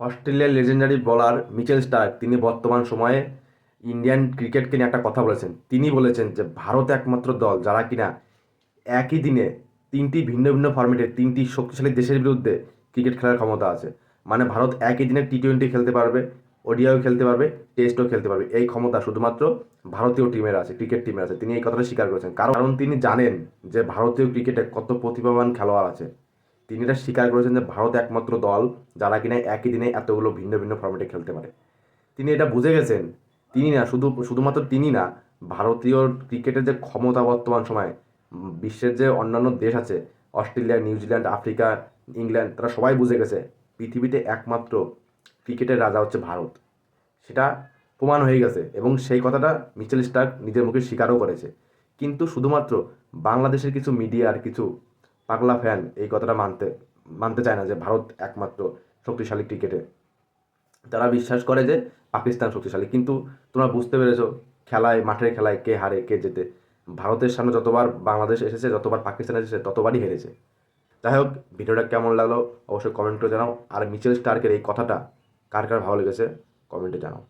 অস্ট্রেলিয়ার লেজেন্ডারি বলার Mitchell Starc, তিনি বর্তমান সময়ে ইন্ডিয়ান ক্রিকেটকে নিয়ে একটা কথা বলেছেন। তিনি বলেছেন যে, ভারত একমাত্র দল যারা কিনা একই দিনে তিনটি ভিন্ন ভিন্ন ফরম্যাটে তিনটি শক্তিশালী দেশের বিরুদ্ধে ক্রিকেট খেলার ক্ষমতা আছে। মানে ভারত একই দিনে টি টোয়েন্টি খেলতে পারবে, ওডিআইও খেলতে পারবে, টেস্টও খেলতে পারবে। এই ক্ষমতা শুধুমাত্র ভারতীয় টিমের আছে ক্রিকেট টিমের আছে। তিনি এই কথাটা স্বীকার করেছেন। কারণ তিনি জানেন যে, ভারতীয় ক্রিকেটে কত প্রতিভাবান খেলোয়াড় আছে। তিনি এটা স্বীকার করেছেন যে ভারত একমাত্র দল যারা কিনা একই দিনে এতগুলো ভিন্ন ভিন্ন ফর্মেটে খেলতে পারে। তিনি এটা বুঝে গেছেন, তিনি না, শুধু, শুধুমাত্র তিনি না, ভারতীয় ক্রিকেটের যে ক্ষমতা বর্তমান সময়ে, বিশ্বের যে অন্যান্য দেশ আছে, অস্ট্রেলিয়া, নিউজিল্যান্ড, আফ্রিকা, ইংল্যান্ড, তারা সবাই বুঝে গেছে, পৃথিবীতে একমাত্র ক্রিকেটের রাজা হচ্ছে ভারত। সেটা প্রমাণ হয়ে গেছে এবং সেই কথাটা মিচেল স্টার্ক নিজের মুখে স্বীকারও করেছে। কিন্তু শুধুমাত্র বাংলাদেশের কিছু মিডিয়ার কিছু পাগলা ফ্যান এই কথাটা মানতে মানতে চায় না যে ভারত একমাত্র শক্তিশালী ক্রিকেটে তারা বিশ্বাস করে যে পাকিস্তান শক্তিশালী। কিন্তু তোমরা বুঝতে পেরেছ খেলায়, মাঠের খেলায় কে হারে, কে জেতে। ভারতের সামনে যতবার বাংলাদেশ এসেছে, যতবার পাকিস্তান এসেছে, ততবারই হেরেছে। যাই হোক, ভিডিওটা কেমন লাগল অবশ্যই কমেন্ট করে জানাও। আর মিচেল স্টার্কের এই কথাটা কার কার ভালো লেগেছে কমেন্টে জানাও।